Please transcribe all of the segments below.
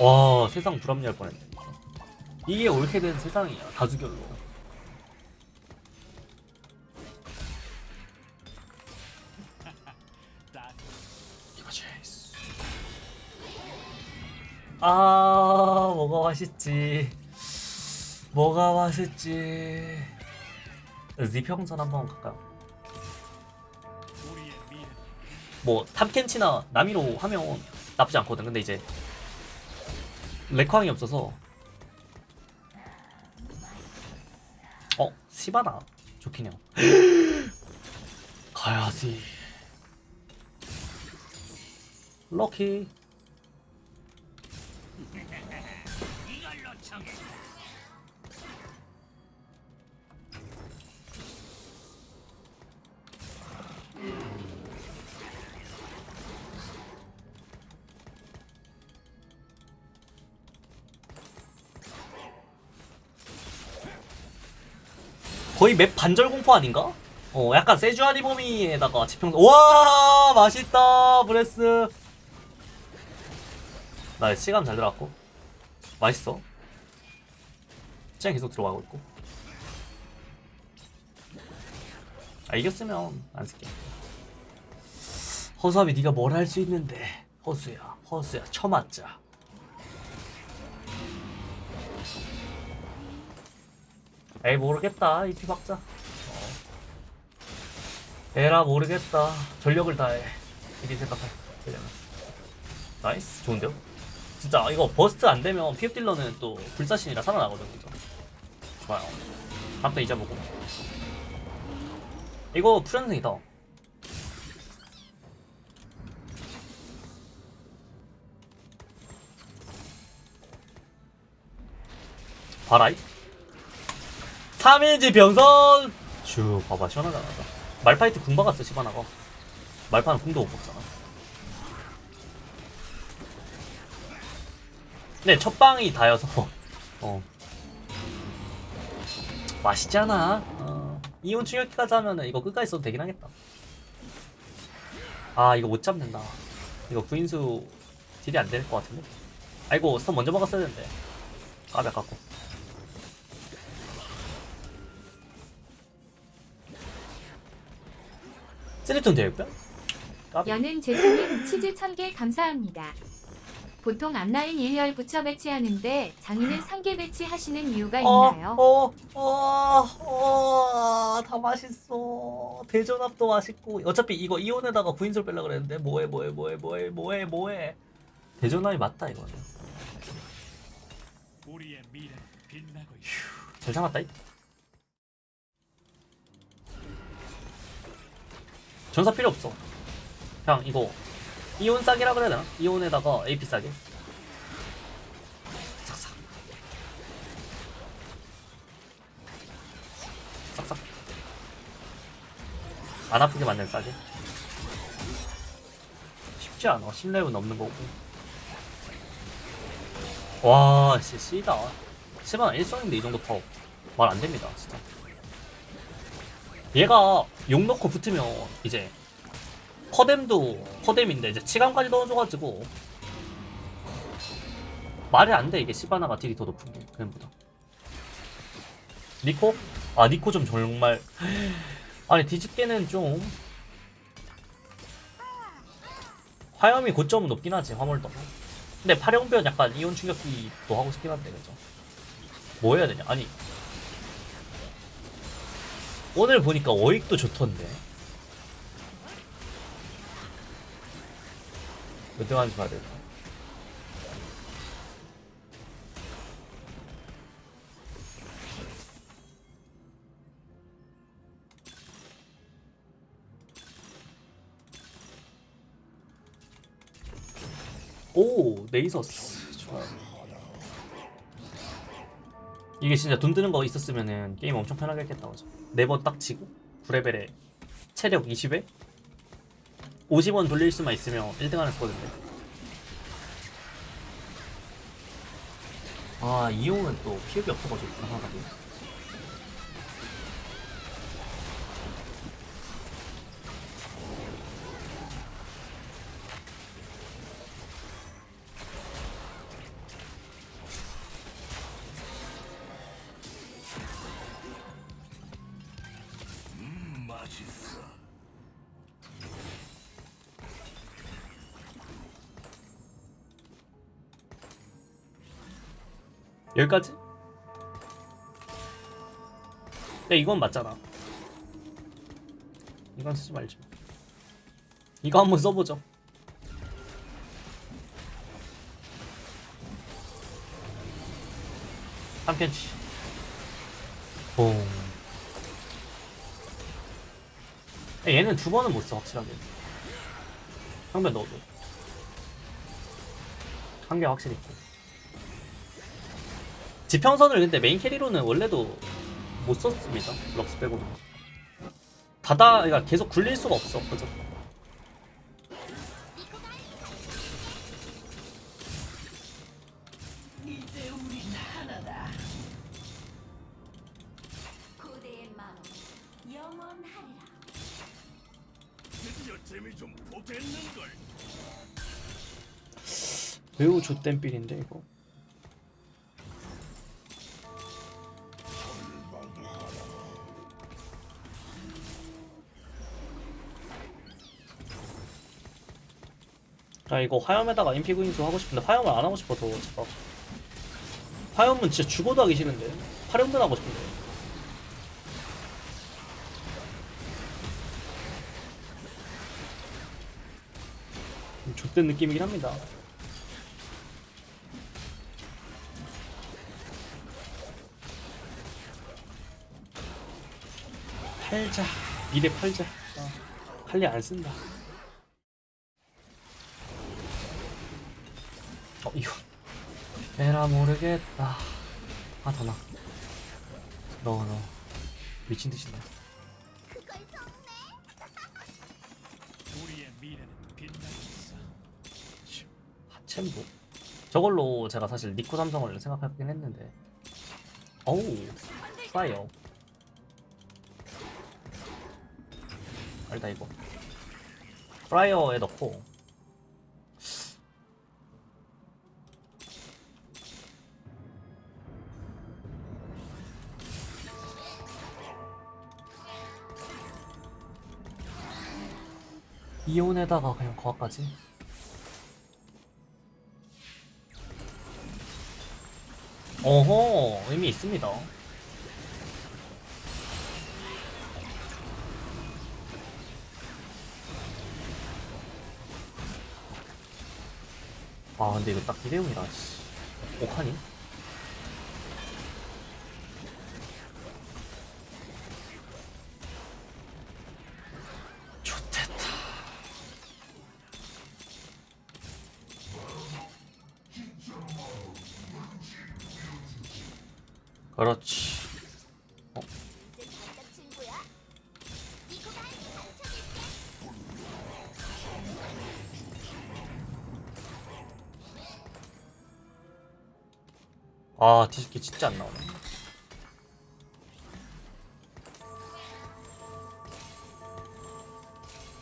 와 세상 불합리할 뻔했네. 이게 옳게 된 세상이야 이거지. 아 뭐가 맛있지? 뭐가 맛있지? 리평선 한번 갈까요? 뭐 탑켄치나 나미로 하면 나쁘지 않거든. 근데 이제 렉황이 없어서. 어 시바나. 좋긴 해요. 가야지. 럭키 거의 맵 반절 공포 아닌가? 어 약간 세주아리 범위에다가 지평선. 와 맛있다 브레스. 나 시간 잘 들어갔고. 맛있어. 시간 계속 들어가고 있고. 아 이겼으면 안 쓸게. 허수아비 네가 뭘 할 수 있는데? 허수야 허수야 쳐맞자 에이 모르겠다. 이피 박자. 어. 에라 모르겠다. 전력을 다해. 이리 생각해. 되려면. 나이스. 좋은데요? 진짜 이거 버스트 안 되면 피업 딜러는 또 불사신이라 살아나거든 그죠? 좋아요. 각도 잊어보고. 이거 풀현승이다 바라이 3인지 병선. 슈 봐봐 시원하잖아. 말파이트 궁 박았어 시바나가. 말파는 궁도 못 먹잖아. 네 첫방이 다여서 어. 맛있잖아. 어. 이온 충격기까지 하면은 이거 끝까지 써도 되긴 하겠다. 아 이거 못 잡는다. 이거 구인수 딜이 안 될 것 같은데? 아이고 스턴 먼저 먹었어야 되는데. 아깝고 되고요? 까비 여는 제트님 치즈 1000개 감사합니다. 보통 앞라인 1열 붙여 배치하는데 장인은 상계 배치하시는 이유가 있나요? 어, 어, 어, 다 맛있어. 대전합도 맛있고. 어차피 이거 이온에다가 구인솔 빼려 그랬는데 뭐해, 뭐해, 뭐해, 뭐해, 뭐해, 뭐해. 대전합이 맞다 이거는. 우리의 미래 빛나고 있잘 참았다. 이. 전사 필요 없어. 그냥 이거 이온 싸기라 그래야 되나? 이온에다가 AP 싸게. 싹싹. 싹싹. 안 아프게 만든 싸게. 쉽지 않아. 10레벨 넘는 거고. 와, 씨, 씨다. 10만 일성인데 이 정도 파워. 말안 됩니다, 진짜. 얘가 욕 넣고 붙으면 이제 퍼뎀도 퍼뎀인데 이제 치감까지 넣어줘가지고 말이 안 돼. 이게 시바나가 딜이 더 높은 게 그램보다 니코? 아 니코 좀 정말. 아니 뒤집개는 좀 화염이 고점은 높긴 하지 화물도 근데 파령변 약간 이온 충격기도 하고 싶긴 한데 그죠? 뭐 해야 되냐? 아니 오늘 보니까 어익도 좋던데. 몇등 하는지 봐야 되겠다 오 네이서스. 좋아요 이게 진짜 돈 드는 거 있었으면은 게임 엄청 편하게 했겠다 그죠 네번 딱 치고 9레벨에 체력 20에 50원 돌릴 수만 있으면 1등 하는 스쿼드인데. 아 이용은 또 피업이 없어가지고 불안하다고 여기까지? 야 이건 맞잖아. 이건 쓰지 말지 이거 한번 써보죠. 한 편치. 봉 야, 얘는 두 번은 못써 확실하게. 형변 넣어도. 한 개 확실히 있고 지평선을 근데 메인 캐리로는 원래도 못 썼습니다. 럭스 빼고는. 다다, 그러니까 계속 굴릴 수가 없어. 그죠? 걸. 매우 좆된 필인데, 이거. 아 이거 화염에다가 인피 구인수 하고 싶은데 화염을 안 하고 싶어서 제가 화염은 진짜 죽어도 하기 싫은데 화염만 하고 싶은데. 좀 좆된 느낌이긴 합니다. 팔자 미래 팔자. 아, 할리 안 쓴다 에라 모르겠다. 아 더나. 넣어 넣어 미친 빛나고 있어. 하첸부 저걸로 제가 사실 니코 삼성을 생각하긴 했는데. 어우 파이어. 일단 이거. 프라이어에 넣고 이온에다가 그냥 거까지? 어허 의미 있습니다. 아 근데 이거 딱 기대용이라 씨. 옥하니? 그렇지. 아 뒤집기 진짜 안 나오네.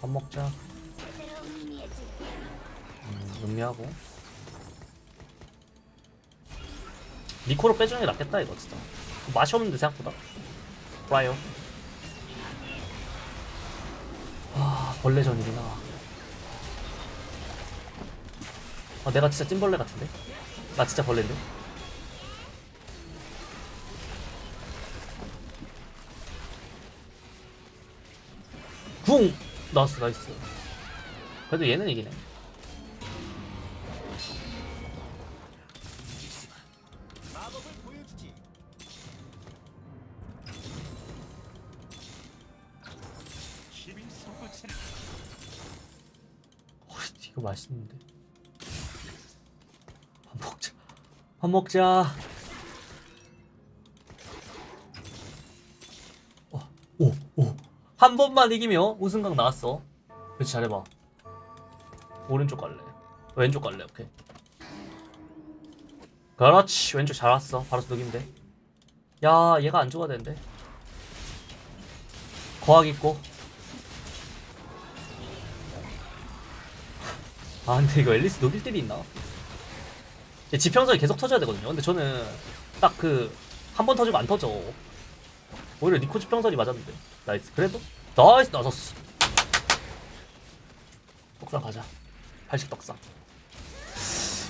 밥 먹자. 음, 음미하고 니코로 빼주는 게 낫겠다 이거 진짜. 맛이 없는데 생각보다. 프라이어 아 벌레전이구나. 아 내가 진짜 찐벌레 같은데? 나 진짜 벌레인데? 궁! 나이스 나이스. 그래도 얘는 이기네 먹자. 어, 오오 한 번만 이기면 우승각 나왔어. 그렇지 잘해봐. 오른쪽 갈래. 왼쪽 갈래 오케이. 그렇지 왼쪽 잘 왔어. 바로 녹이면 돼 야 얘가 안 죽어야 되는데. 거학 있고. 아 근데 이거 앨리스 녹일 딜이 있나? 얘 지평선이 계속 터져야 되거든요. 근데 저는 딱 그 한 번 터지고 안 터져. 오히려 니코 지평선이 맞았는데. 나이스. 그래도 나이스 나섰어. 떡상 가자. 80 떡상.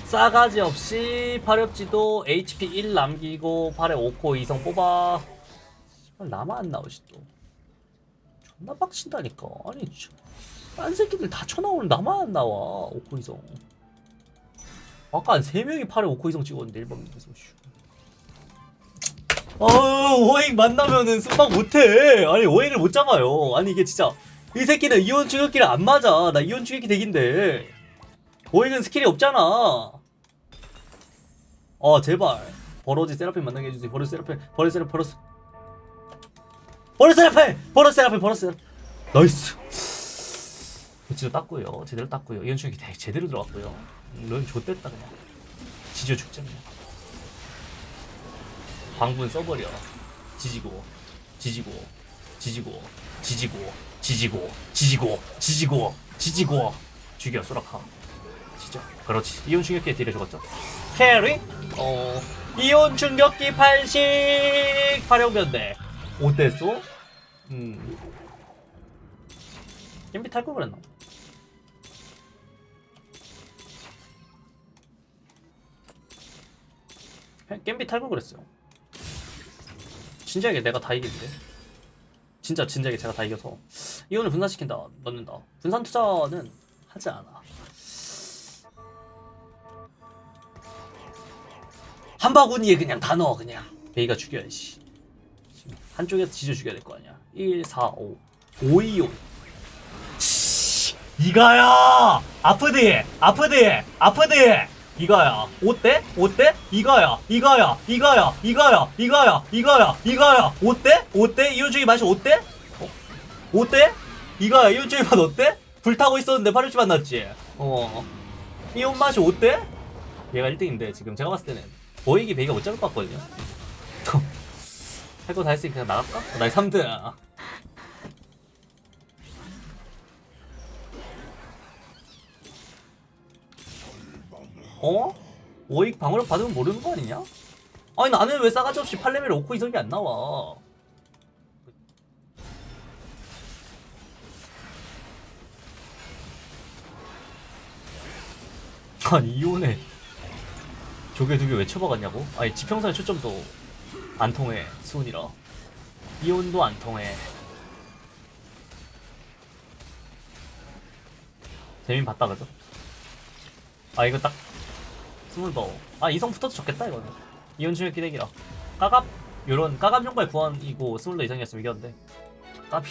싸가지 없이 파렵지도 HP 1 남기고 8에 5코 2성 뽑아. 나만 안 나오지 또. 존나 빡친다니까. 아니 저- 딴 새끼들 다 쳐나오는 나만 안 나와 5코 2성 아까 한 3명이 8에 5코 2성 찍었는데 1번에서. 어우 오행 만나면은 순방 못해. 아니 오행을 못 잡아요. 아니 이게 진짜 이 새끼는 이온 추격기를 안 맞아. 나 이온 추격기 덱인데. 오행은 스킬이 없잖아. 아 제발. 버러지 세라핀 만나게 해주세요. 버러지 세라핀 버러지 세라핀 버러지 버러지 세라핀 버러지 세라핀 버러지 세라핀 나이스 지도 땄고요. 제대로 땄고요. 이현충이 제대로 들어갔고요. 넌 좆됐다 그냥. 지져 죽자 그냥. 광분 써버려. 지지고, 지지고, 지지고, 지지고, 지지고, 지지고, 지지고, 지지고. 죽여 소라카. 지져. 그렇지. 이온 충격기에 딜해 죽었죠. 캐리? 어. 이온 충격기 80 활용변대. 어땠어? 음. MB 탈걸 그랬나? 겜비 탈걸 그랬어요. 진지하게 내가 다 이기는데. 진짜 진지하게 제가 다 이겨서. 이온을 분산시킨다 넣는다. 분산 투자는 하지 않아. 한 바구니에 그냥 다 넣어 그냥. 베이가 죽여야지 한쪽에서 지져 죽여야 될 거 아니야. 1 4 5 5 2 5 이가야! 아프디! 아프디! 아프디 이거야. 어때? 어때? 이거야. 이거야. 이거야. 이거야. 이거야. 이거야. 이거야. 어때? 어때? 이온주의 맛이 어때? 어? 어때? 이거야. 이온주의 맛 어때? 불타고 있었는데 파르치 만났지? 어. 이온 맛이 어때? 얘가 1등인데 지금 제가 봤을 때는 보이기 베이가 못 잡을 것 같거든요. 할 거 다 했으니 그냥 나갈까? 어, 나 3등 어? 오익 방어력 받으면 모르는 거 아니냐? 아니 나는 왜 싸가지 없이 8레벨 5코 이성이 안 나와 아니 이혼해 조개 두 개 왜 쳐박았냐고? 아니 지평선의 초점도 안 통해 수은이라 이혼도 안 통해 재민 봤다 그죠? 아 이거 딱 스물 더. 아 이성 붙어도 좋겠다 이거는. 이온 중의 기대기라. 까갑 요런 까갑 용발 구원이고 스물 더 이상이었으면 이겼는데. 까비.